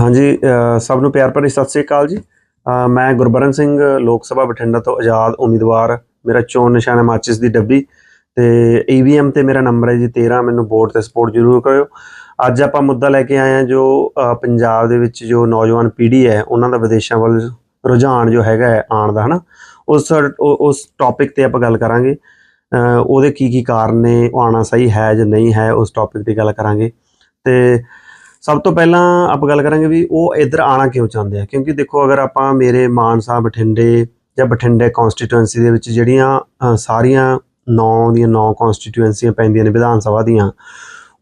ਹਾਂਜੀ ਸਭ ਨੂੰ ਪਿਆਰ ਭਰੀ ਸਤਿ ਸ੍ਰੀ ਅਕਾਲ ਜੀ। ਮੈਂ ਗੁਰਬਰਨ ਸਿੰਘ, ਲੋਕ ਸਭਾ ਬਠਿੰਡਾ ਤੋਂ ਆਜ਼ਾਦ ਉਮੀਦਵਾਰ, ਮੇਰਾ ਚੋਣ ਨਿਸ਼ਾਨਾ ਮਾਚਿਸ ਦੀ ਡੱਬੀ ਤੇ ਈਵੀਐਮ ਤੇ ਮੇਰਾ ਨੰਬਰ ਹੈ ਜੀ 13 ਮੈਨੂੰ ਵੋਟ ਤੇ ਸਪੋਰਟ ਜ਼ਰੂਰ ਕਰਿਓ। ਅੱਜ ਆਪਾਂ ਮੁੱਦਾ ਲੈ ਕੇ ਆਏ ਹਾਂ ਜੋ ਪੰਜਾਬ ਦੇ ਵਿੱਚ ਜੋ ਨੌਜਵਾਨ ਪੀੜ੍ਹੀ ਹੈ, ਉਹਨਾਂ ਦਾ ਵਿਦੇਸ਼ਾਂ ਵੱਲ ਰੁਝਾਨ ਜੋ ਹੈਗਾ ਹੈ ਆਉਣ ਦਾ, ਹਨਾ? ਉਸ ਉਸ ਟੌਪਿਕ ਤੇ ਆਪਾਂ ਗੱਲ ਕਰਾਂਗੇ। ਉਹਦੇ ਕੀ ਕੀ ਕਾਰਨ ਨੇ, ਉਹ ਆਉਣਾ ਸਹੀ ਹੈ ਜਾਂ ਨਹੀਂ ਹੈ, ਉਸ ਟੌਪਿਕ 'ਤੇ ਗੱਲ ਕਰਾਂਗੇ। ਤੇ ਸਭ ਤੋਂ ਪਹਿਲਾਂ ਆਪਾਂ ਗੱਲ ਕਰਾਂਗੇ ਵੀ ਉਹ ਇੱਧਰ ਆਣਾ ਕਿਉਂ ਚਾਹੁੰਦੇ ਆ? ਕਿਉਂਕਿ ਦੇਖੋ, ਅਗਰ ਆਪਾਂ ਮੇਰੇ ਮਾਨਸਾ ਬਠਿੰਡੇ ਜਾਂ ਬਠਿੰਡੇ ਕਨਸਟੀਟੂਐਂਸੀ ਦੇ ਵਿੱਚ ਜਿਹੜੀਆਂ ਸਾਰੀਆਂ 9 ਦੀਆਂ 9 ਕਨਸਟੀਟੂਐਂਸੀਆਂ ਪੈਂਦੀਆਂ ਨੇ ਵਿਧਾਨ ਸਭਾ ਦੀਆਂ,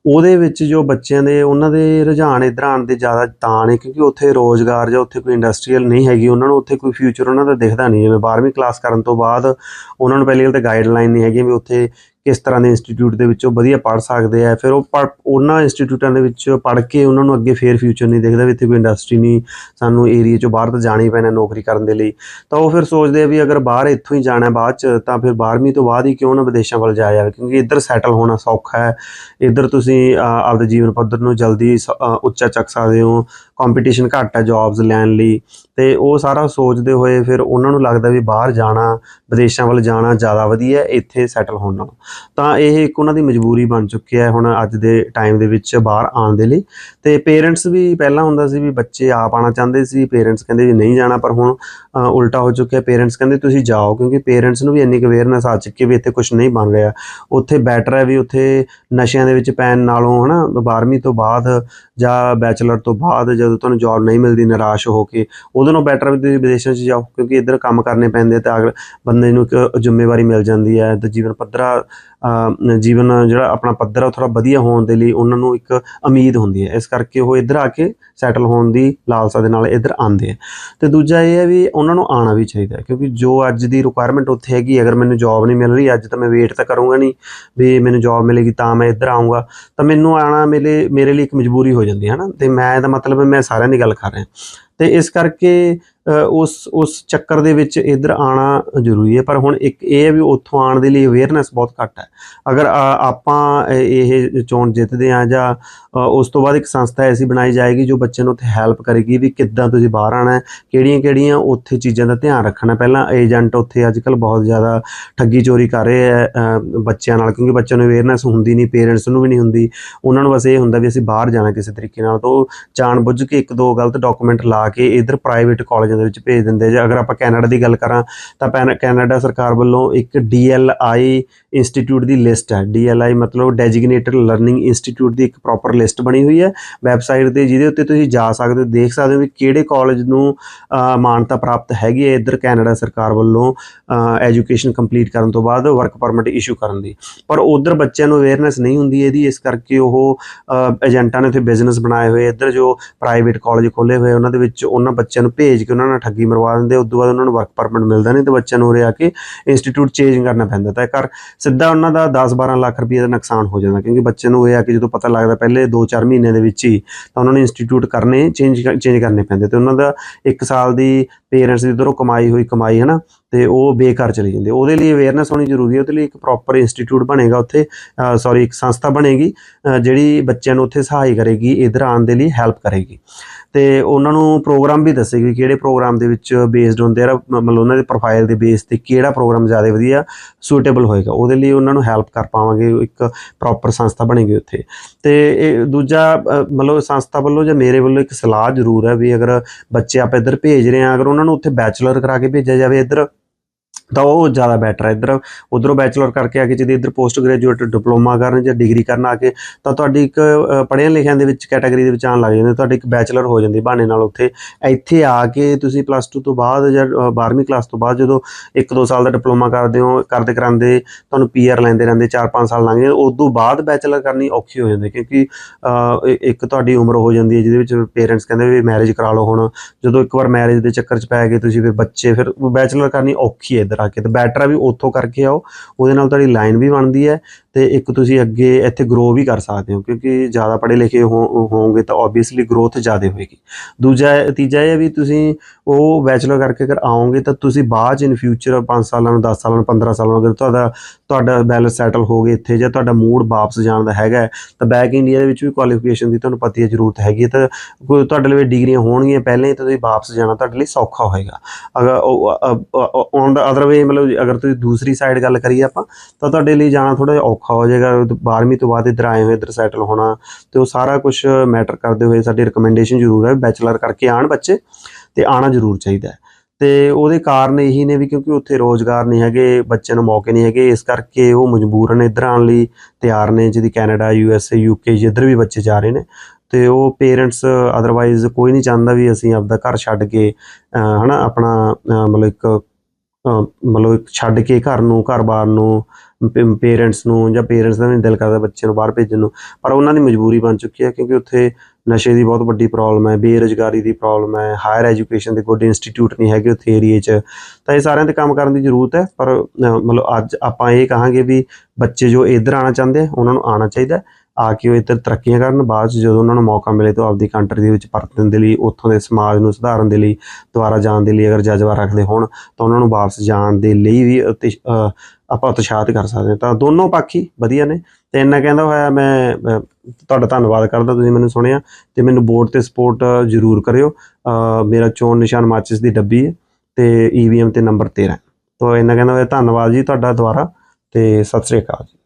ਉਹਦੇ ਵਿੱਚ ਜੋ ਬੱਚਿਆਂ ਦੇ, ਉਹਨਾਂ ਦੇ ਰੁਝਾਨ ਇੱਧਰ ਆਉਣ ਦੇ ਜ਼ਿਆਦਾ ਤਾਂ ਨੇ, ਕਿਉਂਕਿ ਉੱਥੇ ਰੋਜ਼ਗਾਰ ਜਾਂ ਉੱਥੇ ਕੋਈ ਇੰਡਸਟਰੀਅਲ ਨਹੀਂ ਹੈਗੀ, ਉਹਨਾਂ ਨੂੰ ਉੱਥੇ ਕੋਈ ਫਿਊਚਰ ਉਹਨਾਂ ਦਾ ਦਿਖਦਾ ਨਹੀਂ। ਜਿਵੇਂ 12ਵੀਂ ਕਲਾਸ ਕਰਨ ਤੋਂ ਬਾਅਦ ਉਹਨਾਂ ਨੂੰ ਪਹਿਲੀ ਗੱਲ ਤਾਂ ਗਾਈਡਲਾਈਨ ਨਹੀਂ ਹੈਗੀ ਵੀ ਉੱਥੇ ਕਿਸ ਤਰ੍ਹਾਂ ਦੇ ਇੰਸਟੀਚਿਊਟ ਦੇ ਵਿੱਚੋਂ ਵਧੀਆ ਪੜ੍ਹ ਸਕਦੇ ਆ, ਫਿਰ ਉਹ ਪੜ੍ਹ- ਉਹਨਾਂ ਇੰਸਟੀਚਿਊਟਾਂ ਦੇ ਵਿੱਚ ਪੜ੍ਹ ਕੇ ਉਹਨਾਂ ਨੂੰ ਅੱਗੇ ਫੇਰ ਫਿਊਚਰ ਨਹੀਂ ਦੇਖਦਾ ਵੀ ਇੱਥੇ ਕੋਈ ਇੰਡਸਟਰੀ ਨਹੀਂ, ਸਾਨੂੰ ਏਰੀਆ ਚੋਂ ਬਾਹਰ ਤਾਂ ਜਾਣਾ ਹੀ ਪੈਣਾ ਨੌਕਰੀ ਕਰਨ ਦੇ ਲਈ। ਤਾਂ ਉਹ ਫਿਰ ਸੋਚਦੇ ਆ ਵੀ ਅਗਰ ਬਾਹਰ ਇੱਥੋਂ ਹੀ ਜਾਣਾ ਬਾਅਦ ਚ, ਤਾਂ ਫਿਰ 12ਵੀਂ ਤੋਂ ਬਾਅਦ ਹੀ ਕਿਉਂ ਨਾ ਵਿਦੇਸ਼ਾਂ ਵੱਲ ਜਾਇਆ ਜਾਵੇ, ਕਿਉਂਕਿ ਇੱਧਰ ਸੈਟਲ ਹੋਣਾ ਸੌਖਾ ਹੈ। ਇੱਧਰ ਤੁਸੀਂ ਆਪਦੇ ਜੀਵਨ ਪੱਧਰ ਨੂੰ ਜਲਦੀ ਸ- ਉੱਚਾ ਚੱਕ ਸਕਦੇ ਹੋ ਕੰਪੀਟੀਸ਼ਨ ਘੱਟ ਹੈ ਜੌਬਸ ਲੈਣ ਲਈ ਤੇ ਉਹ ਸਾਰਾ ਸੋਚਦੇ ਹੋਏ ਫਿਰ ਉਹਨਾਂ ਨੂੰ ਲੱਗਦਾ ਵੀ ਬਾਹਰ ਜਾਣਾ, ਵਿਦੇਸ਼ਾਂ ਵੱਲ ਜਾਣਾ ਜ਼ਿਆਦਾ ਵਧੀਆ ਇੱਥੇ ਸੈਟਲ ਹੋਣ। ਨਾਲੋਂ ਤਾਂ ਇਹ ਇੱਕ ਉਹਨਾਂ ਦੀ ਮਜਬੂਰੀ ਬਣ ਚੁੱਕੀ ਹੈ ਹੁਣ ਅੱਜ ਦੇ ਟਾਈਮ ਦੇ ਵਿੱਚ ਬਾਹਰ ਆਉਣ ਦੇ ਲਈ। ਤੇ ਪੇਰੈਂਟਸ ਵੀ ਪਹਿਲਾਂ ਹੁੰਦਾ ਸੀ ਵੀ ਬੱਚੇ ਆਪ ਆਣਾ ਚਾਹੁੰਦੇ ਸੀ ਪੇਰੈਂਟਸ ਕਹਿੰਦੇ ਵੀ ਨਹੀਂ ਜਾਣਾ, ਪਰ ਹੁਣ ਉਲਟਾ ਹੋ ਚੁੱਕਿਆ। ਪੇਰੈਂਟਸ ਕਹਿੰਦੇ ਤੁਸੀਂ ਜਾਓ, ਕਿਉਂਕਿ ਪੇਰੈਂਟਸ ਨੂੰ ਵੀ ਇੰਨੀ ਅਵੇਅਰਨੈਸ ਆ ਚੁੱਕੀ ਹੈ ਵੀ ਇੱਥੇ ਕੁਝ ਨਹੀਂ ਬਣ ਰਿਹਾ। ਉੱਥੇ ਬੈਟਰ ਹੈ ਵੀ ਉੱਥੇ ਨਸ਼ਿਆਂ ਦੇ ਵਿੱਚ ਪੈਣ ਨਾਲੋਂ ਹਨਾ 12ਵੀਂ ਤੋਂ ਬਾਅਦ ਜਾਂ ਬੈਚਲਰ ਤੋਂ ਬਾਅਦ ਜਾਂ ਜਦੋਂ ਤੁਹਾਨੂੰ ਜੌਬ ਨਹੀਂ ਮਿਲਦੀ, ਨਿਰਾਸ਼ ਹੋ ਕੇ ਉਹਦੇ ਨਾਲੋਂ ਬੈਟਰ ਵੀ ਤੁਸੀਂ ਵਿਦੇਸ਼ਾਂ 'ਚ ਜਾਓ, ਕਿਉਂਕਿ ਇੱਧਰ ਕੰਮ ਕਰਨੇ ਪੈਂਦੇ ਤਾਂ ਅਗਰ ਬੰਦੇ ਨੂੰ ਇੱਕ ਜ਼ਿੰਮੇਵਾਰੀ ਮਿਲ ਜਾਂਦੀ ਹੈ ਤੇ ਜੀਵਨ ਪੱਧਰਾ ਜੀਵਨ ਜਿਹੜਾ ਆਪਣਾ ਪੱਧਰ ਆ ਥੋੜਾ ਵਧੀਆ ਹੋਣ ਦੇ ਲਈ ਉਹਨਾਂ ਨੂੰ ਇੱਕ ਉਮੀਦ ਹੁੰਦੀ ਹੈ। ਇਸ ਕਰਕੇ ਉਹ ਇੱਧਰ ਆ ਕੇ ਸੈਟਲ ਹੋਣ ਦੀ ਲਾਲਸਾ ਦੇ ਨਾਲ ਇੱਧਰ ਆਉਂਦੇ ਆ। ਤੇ ਦੂਜਾ ਇਹ ਹੈ ਵੀ ਉਹਨਾਂ ਨੂੰ ਆਉਣਾ ਵੀ ਚਾਹੀਦਾ ਕਿਉਂਕਿ ਜੋ ਅੱਜ ਦੀ ਰਿਕੁਆਇਰਮੈਂਟ ਉੱਥੇ ਹੈਗੀ, ਅਗਰ ਮੈਨੂੰ ਜੌਬ ਨਹੀਂ ਮਿਲ ਰਹੀ, ਅੱਜ ਤਾਂ ਮੈਂ ਵੇਟ ਤਾਂ ਕਰੂੰਗਾ ਨਹੀਂ ਵੀ ਮੈਨੂੰ ਜੌਬ ਮਿਲੇਗੀ ਤਾਂ ਮੈਂ ਇੱਧਰ ਆਉਂਗਾ ਤਾਂ ਮੈਨੂੰ ਆਣਾ ਮੇਰੇ ਮੇਰੇ ਲਈ ਇੱਕ ਮਜਬੂਰੀ ਹੋ ਜਾਂਦੀ ਹੈ ਨਾ ਤੇ ਮੈਂ ਦਾ ਮਤਲਬ ਮੈਂ ਸਾਰਿਆਂ ਦੀ ਗੱਲ ਕਰ ਰਿਹਾ। ਤੇ ਇਸ ਕਰਕੇ ਉਸ ਉਸ ਚੱਕਰ ਦੇ ਵਿੱਚ ਇੱਧਰ ਆਣਾ ਜ਼ਰੂਰੀ ਹੈ। ਪਰ ਹੁਣ ਇੱਕ ਇਹ ਹੈ ਵੀ ਉੱਥੋਂ ਆਉਣ ਦੇ ਲਈ ਅਵੇਅਰਨੈਸ ਬਹੁਤ ਘੱਟ ਹੈ। ਅਗਰ ਆਪਾਂ ਇਹ ਚੋਣ ਜਿੱਤਦੇ ਆ ਜਾਂ ਉਸ ਤੋਂ ਬਾਅਦ ਇੱਕ ਸੰਸਥਾ ਐਸੀ ਬਣਾਈ ਜਾਏਗੀ ਜੋ ਬੱਚਿਆਂ ਨੂੰ ਉੱਥੇ ਹੈਲਪ ਕਰੇਗੀ ਵੀ ਕਿੱਦਾਂ ਤੁਸੀਂ ਬਾਹਰ ਆਣਾ ਹੈ ਕਿਹੜੀਆਂ ਕਿਹੜੀਆਂ ਉੱਥੇ ਚੀਜ਼ਾਂ ਦਾ ਧਿਆਨ ਰੱਖਣਾ ਪਹਿਲਾਂ ਏਜੰਟ ਉੱਥੇ ਅੱਜ ਕੱਲ ਬਹੁਤ ਜ਼ਿਆਦਾ ਠੱਗੀ ਚੋਰੀ ਕਰ ਰਹੇ ਹੈ ਬੱਚਿਆਂ ਨਾਲ, ਕਿਉਂਕਿ ਬੱਚਿਆਂ ਨੂੰ ਅਵੇਅਰਨੈਸ ਹੁੰਦੀ ਨਹੀਂ ਪੇਰੈਂਟਸ ਨੂੰ ਵੀ ਨਹੀਂ ਹੁੰਦੀ। ਉਹਨਾਂ ਨੂੰ ਬਸ ਇਹ ਹੁੰਦਾ ਵੀ ਅਸੀਂ ਬਾਹਰ ਜਾਣਾ ਕਿਸੇ ਤਰੀਕੇ ਨਾਲ। ਤਾਂ ਉਹ ਜਾਣ ਬੁੱਝ ਕੇ ਇੱਕ ਦੋ ਗਲਤ ਡਾਕੂਮੈਂਟ ਲਾ ਕੇ ਇਧਰ ਪ੍ਰਾਈਵੇਟ ਕਾਲਜਾਂ ਦੇ ਵਿੱਚ ਭੇਜ ਦਿੰਦੇ ਜੇ ਅਗਰ ਆਪਾਂ ਕੈਨੇਡਾ ਦੀ ਗੱਲ ਕਰਾਂ, ਤਾਂ ਪੈਨ- ਕੈਨੇਡਾ ਸਰਕਾਰ ਵੱਲੋਂ ਇੱਕ ਡੀਐਲਆਈ ਇੰਸਟੀਚਿਊਟ ਦੀ ਲਿਸਟ ਹੈ। ਡੀਐਲਆਈ ਮਤਲਬ ਡੈਜਿਗਨੇਟਡ ਲਰਨਿੰਗ ਇੰਸਟੀਚਿਊਟ ਦੀ ਇੱਕ ਪ੍ਰੋਪਰ ਲਿਸਟ ਬਣੀ ਹੋਈ ਹੈ। ਵੈਬਸਾਈਟ ਤੇ ਜਿਹਦੇ ਉੱਤੇ ਤੁਸੀਂ ਜਾ ਸਕਦੇ ਹੋ ਦੇਖ ਸਕਦੇ ਹੋ ਵੀ ਕਿਹੜੇ ਕਾਲਜ ਨੂੰ ਮਾਨਤਾ ਪ੍ਰਾਪਤ ਹੈਗੀ ਹੈ ਇੱਧਰ ਕੈਨੇਡਾ ਸਰਕਾਰ ਵੱਲੋਂ ਐਜੂਕੇਸ਼ਨ ਕੰਪਲੀਟ ਕਰਨ ਤੋਂ ਬਾਅਦ ਵਰਕ ਪਰਮਿਟ ਇਸ਼ੂ ਕਰਨ ਦੀ। ਪਰ ਉਧਰ ਬੱਚਿਆਂ ਨੂੰ ਅਵੇਅਰਨੈਸ ਨਹੀਂ ਹੁੰਦੀ ਇਹਦੀ, ਇਸ ਕਰਕੇ ਉਹ ਏਜੰਟਾਂ ਨੇ ਉੱਥੇ ਬਿਜ਼ਨਸ ਬਣਾਏ ਹੋਏ ਇੱਧਰ ਜੋ ਪ੍ਰਾਈਵੇਟ ਕਾਲਜ ਖੋਲੇ ਹੋਏ ਉਹਨਾਂ ਦੇ ਵਿੱਚ ਉਹਨਾਂ ਬੱਚਿਆਂ ਨੂੰ ਭੇਜ ਕੇ ਉਹਨਾਂ ਨਾਲ ਠੱਗੀ ਮਰਵਾ ਦਿੰਦੇ ਉਸ ਤੋਂ ਬਾਅਦ ਉਹਨਾਂ ਨੂੰ ਵਰਕ ਪਰਮਿਟ ਮਿਲਦਾ ਨਹੀਂ ਤੇ ਬੱਚਿਆਂ ਨੂੰ ਉਰੇ ਆ ਕੇ ਇੰਸਟੀਚਿਊਟ ਚੇਂਜ ਕਰਨਾ ਪੈਂਦਾ। ਤਾਂ ਇਹ ਕਰ ਸਿੱਧਾ ਉਹਨਾਂ ਦਾ 10-12 ਲੱਖ ਰੁਪਏ ਦਾ ਨੁਕਸਾਨ ਹੋ ਜਾਂਦਾ, ਕਿਉਂਕਿ ਬੱਚੇ ਨੂੰ ਇਹ ਆ ਕੇ ਜਦੋਂ ਪਤਾ ਲੱਗਦਾ ਪਹਿਲੇ 2-4 ਮਹੀਨੇ ਦੇ ਵਿੱਚ ਹੀ ਤਾਂ ਉਹਨਾਂ ਨੂੰ ਇੰਸਟੀਚਿਊਟ ਕਰਨੇ ਚੇਂਜ ਚੇਂਜ ਕਰਨੇ ਪੈਂਦੇ। ਤੇ ਉਹਨਾਂ ਦਾ 1 ਸਾਲ ਦੀ ਪੇਰੈਂਟਸ ਦੀ ਉਧਰੋਂ ਕਮਾਈ ਹੋਈ ਕਮਾਈ ਹੈ ਨਾ ਤੇ ਉਹ ਬੇਕਾਰ ਚਲੀ ਜਾਂਦੇ। ਉਹਦੇ ਲਈ ਅਵੇਅਰਨੈਸ ਹੋਣੀ ਜ਼ਰੂਰੀ ਹੈ, ਉਹਦੇ ਲਈ ਇੱਕ ਪ੍ਰੋਪਰ ਇੰਸਟੀਚਿਊਟ ਬਣੇਗਾ ਉੱਥੇ ਸੌਰੀ ਇੱਕ ਸੰਸਥਾ ਬਣੇਗੀ ਜਿਹੜੀ ਬੱਚਿਆਂ ਨੂੰ ਉੱਥੇ ਸਹਾਈ ਕਰੇਗੀ, ਇਧਰ ਆਉਣ ਦੇ ਲਈ ਹੈਲਪ ਕਰੇਗੀ। ਤੇ ਉਹਨਾਂ ਨੂੰ ਪ੍ਰੋਗਰਾਮ ਵੀ ਦੱਸੇਗੀ ਕਿਹੜੇ ਪ੍ਰੋਗਰਾਮ ਦੇ ਵਿੱਚ ਬੇਸਡ ਹੁੰਦੇ ਆ ਮਤਲਬ ਉਹਨਾਂ ਦੇ ਪ੍ਰੋਫਾਈਲ ਦੇ ਬੇਸ ਤੇ ਕਿਹੜਾ ਪ੍ਰੋਗਰਾਮ ਜ਼ਿਆਦਾ ਵਧੀਆ ਸੂਟੇਬਲ ਹੋਏਗਾ। ਉਹਦੇ ਲਈ ਉਹਨਾਂ ਨੂੰ ਹੈਲਪ ਕਰ ਪਾਵਾਂਗੇ, ਇੱਕ ਪ੍ਰੋਪਰ ਸੰਸਥਾ ਬਣੇਗੀ ਉੱਥੇ। ਤੇ ਇਹ ਦੂਜਾ ਮਤਲਬ ਸੰਸਥਾ ਵੱਲੋਂ ਜਾਂ ਮੇਰੇ ਵੱਲੋਂ ਇੱਕ ਸਲਾਹ ਜ਼ਰੂਰ ਹੈ ਵੀ ਅਗਰ ਬੱਚੇ ਆਪਾਂ ਇੱਧਰ ਭੇਜ ਰਹੇ ਆ ਅਗਰ ਉਹਨਾਂ ਨੂੰ ਉੱਥੇ ਬੈਚਲਰ ਕਰਾ ਕੇ ਭੇਜਿਆ ਜਾਵੇ ਇੱਧਰ ਤਾਂ ਉਹ ਜ਼ਿਆਦਾ ਬੈਟਰ ਹੈ ਇੱਧਰ ਉਧਰੋਂ ਬੈਚਲਰ ਕਰਕੇ ਆ ਕੇ ਜਿਹਦੇ ਇੱਧਰ ਪੋਸਟ ਗ੍ਰੈਜੂਏਟ ਡਿਪਲੋਮਾ ਕਰਨ ਜਾਂ ਡਿਗਰੀ ਕਰਨ ਆ ਕੇ ਤਾਂ ਤੁਹਾਡੀ ਇੱਕ ਅ, ਪੜ੍ਹਿਆਂ ਲਿਖਿਆਂ ਦੇ ਵਿੱਚ ਕੈਟਾਗਰੀ ਦੇ ਵਿੱਚ ਆਉਣ ਲੱਗ ਜਾਂਦੇ ਤੁਹਾਡੀ ਇੱਕ ਬੈਚਲਰ ਹੋ ਜਾਂਦੀ ਬਹਾਨੇ ਨਾਲ ਉੱਥੇ। ਇੱਥੇ ਆ ਕੇ ਤੁਸੀਂ ਪਲੱਸ 2 ਤੋਂ ਬਾਅਦ ਜਾਂ 12ਵੀਂ ਕਲਾਸ ਤੋਂ ਬਾਅਦ ਜਦੋਂ 1-2 ਸਾਲ ਦਾ ਡਿਪਲੋਮਾ ਕਰਦੇ ਹੋ ਕਰਦੇ ਕਰਾਂਦੇ ਤੁਹਾਨੂੰ ਪੀਆਰ ਲੈਂਦੇ ਰਹਿੰਦੇ 4-5 ਸਾਲ ਲੰਘ ਜਾਂਦੇ ਉਸ ਤੋਂ ਬਾਅਦ ਬੈਚਲਰ ਕਰਨੀ ਔਖੀ ਹੋ ਜਾਂਦੀ ਕਿਉਂਕਿ ਇੱਕ ਤੁਹਾਡੀ ਉਮਰ ਹੋ ਜਾਂਦੀ ਹੈ ਜਿਹਦੇ ਵਿੱਚ ਪੇਰੈਂਟਸ ਕਹਿੰਦੇ ਵੀ ਮੈਰਿਜ ਕਰਾ ਲਓ ਹੁਣ। ਜਦੋਂ ਇੱਕ ਵਾਰ ਮੈਰਿਜ ਦੇ ਚੱਕਰ 'ਚ ਪੈ ਗਏ ਤੁਸੀਂ ਫਿਰ ਬੱਚੇ ਫਿਰ ਬੈਚਲਰ ਕਰਨੀ ਔਖੀ ਹੈ ਇੱਧਰ। ਆ ਕੇ ਤੇ ਬੈਟਰ ਆ ਵੀ ਉੱਥੋਂ ਕਰਕੇ ਆਓ, ਉਹਦੇ ਨਾਲ ਤੁਹਾਡੀ ਲਾਈਨ ਵੀ ਬਣਦੀ ਹੈ ਤੇ ਇੱਕ ਤੁਸੀਂ ਅੱਗੇ ਇੱਥੇ ਗਰੋ ਵੀ ਕਰ ਸਕਦੇ ਹੋ, ਕਿਉਂਕਿ ਜ਼ਿਆਦਾ ਪੜ੍ਹੇ ਲਿਖੇ ਹੋ- ਹੋਵੋਗੇ ਤਾਂ ਆਬਵੀਅਸਲੀ ਗਰੋਥ ਜ਼ਿਆਦਾ ਹੋਏਗੀ। ਦੂਜਾ ਤੀਜਾ ਇਹ ਵੀ ਤੁਸੀਂ ਉਹ ਬੈਚਲਰ ਕਰਕੇ ਅਗਰ ਆਓਗੇ ਤਾਂ ਤੁਸੀਂ ਬਾਅਦ ਚ ਇਨ ਫਿਊਚਰ 5 ਸਾਲਾਂ ਨੂੰ 10 ਸਾਲਾਂ ਨੂੰ 15 ਸਾਲਾਂ ਨੂੰ ਅਗਰ ਤੁਹਾਡਾ ਤੁਹਾਡਾ ਬੈਲੈਂਸ ਸੈਟਲ ਹੋ ਗਏ ਇੱਥੇ ਜਾਂ ਤੁਹਾਡਾ ਮੂਡ ਵਾਪਸ ਜਾਣ ਦਾ ਹੈਗਾ, ਤਾਂ ਬੈਕ ਇੰਡੀਆ ਦੇ ਵਿੱਚ ਵੀ ਕੁਆਲੀਫਿਕੇਸ਼ਨ ਦੀ ਤੁਹਾਨੂੰ ਪਤੀ ਹੈ ਜ਼ਰੂਰਤ ਹੈਗੀ ਹੈ, ਤਾਂ ਤੁਹਾਡੇ ਲਈ ਡਿਗਰੀਆਂ ਹੋਣਗੀਆਂ ਪਹਿਲਾਂ ਹੀ ਤਾਂ ਤੁਸੀਂ ਵਾਪਸ ਜਾਣਾ ਤੁਹਾਡੇ ਲਈ ਸੌਖਾ ਹੋਏਗਾ। ਅਗਰ ਔਨ ਦਾ ਅਦਰ ਵੇ ਮਤਲਬ ਅਗਰ ਤੁਸੀਂ ਦੂਸਰੀ ਸਾਈਡ ਗੱਲ ਕਰੀਏ ਆਪਾਂ, ਤਾਂ ਤੁਹਾਡੇ ਲਈ ਜਾਣਾ ਥੋੜਾ ਜਿਹਾ ਔਖਾ ਹੋ ਜਾਏਗਾ 12ਵੀਂ ਤੋਂ ਬਾਅਦ ਇੱਧਰ ਆਏ ਹੋਏ, ਇੱਧਰ ਸੈਟਲ ਹੋਣਾ, ਤੇ ਉਹ ਸਾਰਾ ਕੁਝ ਮੈਟਰ ਕਰਦੇ ਹੋਏ ਸਾਡੀ ਰਿਕਮੈਂਡੇਸ਼ਨ ਜ਼ਰੂਰ ਹੈ ਬੈਚਲਰ ਕਰਕੇ ਆਣ ਬੱਚੇ ਤੇ ਆਣਾ ਜ਼ਰੂਰ ਚਾਹੀਦਾ ਹੈ। ਤੇ ਉਹਦੇ ਕਾਰਨ ਇਹੀ ਨੇ ਵੀ ਕਿਉਂਕਿ ਉੱਥੇ ਰੋਜ਼ਗਾਰ ਨਹੀਂ ਹੈਗੇ, ਬੱਚਿਆਂ ਨੂੰ ਮੌਕੇ ਨਹੀਂ ਹੈਗੇ, ਇਸ ਕਰਕੇ ਉਹ ਮਜਬੂਰਨ ਇੱਧਰ ਆਉਣ ਲਈ, ਤਿਆਰ ਨੇ ਜਿਹਦੀ Canada U S A UK ਜਿੱਧਰ ਵੀ ਬੱਚੇ ਜਾ ਰਹੇ ਨੇ। ਤੇ ਉਹ ਪੇਰੈਂਟਸ ਅਦਰਵਾਈਜ਼ ਕੋਈ ਨਹੀਂ ਚਾਹੁੰਦਾ ਵੀ ਅਸੀਂ ਆਪਦਾ ਘਰ ਛੱਡ ਕੇ, ਅਹ ਹਨਾ, ਆਪਣਾ ਮਤਲਬ ਇੱਕ ਮਤਲਬ ਛੱਡ ਕੇ ਘਰ ਨੂੰ ਘਰ-ਬਾਰ ਨੂੰ ਪੇਰੈਂਟਸ ਨੂੰ ਜਾਂ ਪੇਰੈਂਟਸ ਦਾ ਵੀ ਦਿਲ ਕਰਦਾ ਬੱਚੇ ਨੂੰ ਬਾਹਰ ਭੇਜਣ ਨੂੰ, ਪਰ ਉਹਨਾਂ ਦੀ ਮਜਬੂਰੀ ਬਣ ਚੁੱਕੀ ਹੈ ਕਿਉਂਕਿ ਉੱਥੇ ਨਸ਼ੇ ਦੀ ਬਹੁਤ ਵੱਡੀ ਪ੍ਰੋਬਲਮ ਹੈ, ਬੇਰੁਜ਼ਗਾਰੀ ਦੀ ਪ੍ਰੋਬਲਮ ਹੈ ਹਾਇਰ ਐਜੂਕੇਸ਼ਨ ਦੇ ਗੁੱਡ ਇੰਸਟੀਚਿਊਟ ਨਹੀਂ ਹੈਗੇ ਉੱਥੇ ਏਰੀਏ 'ਚ। ਤਾਂ ਇਹ ਸਾਰਿਆਂ ਤੇ ਕੰਮ ਕਰਨ ਦੀ ਜ਼ਰੂਰਤ ਹੈ, ਪਰ ਮਤਲਬ ਅੱਜ ਆਪਾਂ ਇਹ ਕਹਾਂਗੇ ਵੀ ਬੱਚੇ ਜੋ ਇੱਧਰ ਆਉਣਾ ਚਾਹੁੰਦੇ ਆ, ਉਹਨਾਂ ਨੂੰ ਆਉਣਾ ਚਾਹੀਦਾ ਆ ਕੇ ਉਹ ਇੱਧਰ ਤਰੱਕੀਆਂ ਕਰਨ, ਬਾਅਦ 'ਚ ਜਦੋਂ ਉਹਨਾਂ ਨੂੰ ਮੌਕਾ ਮਿਲੇ ਤਾਂ ਆਪਦੀ ਕੰਟਰੀ ਦੇ ਵਿੱਚ ਪਰਤਣ ਦੇ ਲਈ, ਉੱਥੋਂ ਦੇ ਸਮਾਜ ਨੂੰ ਸੁਧਾਰਨ ਦੇ ਲਈ, ਦੁਬਾਰਾ ਜਾਣ ਦੇ ਲਈ ਅਗਰ ਜਜ਼ਬਾ ਰੱਖਦੇ ਹੋਣ, ਤਾਂ ਉਹਨਾਂ ਨੂੰ ਵਾਪਸ ਜਾਣ ਦੇ ਲਈ ਵੀ ਉਤੇ- ਆਪਾਂ ਉਤਸ਼ਾਹਿਤ ਕਰ ਸਕਦੇ ਹਾਂ। ਤਾਂ ਦੋਨੋਂ ਪੱਖੀ ਵਧੀਆ ਨੇ। ਤੇ ਇੰਨਾ ਕਹਿੰਦਾ ਹੋਇਆ ਮੈਂ ਤੁਹਾਡਾ ਧੰਨਵਾਦ ਕਰਦਾ, ਤੁਸੀਂ ਮੈਨੂੰ ਸੁਣਿਆ। ਤੇ ਮੈਨੂੰ ਬੋਰਡ ਤੇ ਸਪੋਰਟ ਜ਼ਰੂਰ ਕਰਿਓ। ਮੇਰਾ ਚੋਣ ਨਿਸ਼ਾਨ ਮਾਚਿਸ ਦੀ ਡੱਬੀ ਹੈ ਤੇ ਈਵੀਐਮ ਤੇ ਨੰਬਰ 13 ਤਾਂ ਇੰਨਾ ਕਹਿੰਦਾ ਹੋਇਆ, ਧੰਨਵਾਦ ਜੀ ਤੁਹਾਡਾ ਦੁਬਾਰਾ। ਤੇ ਸਤਿ ਸ੍ਰੀ ਅਕਾਲ ਜੀ।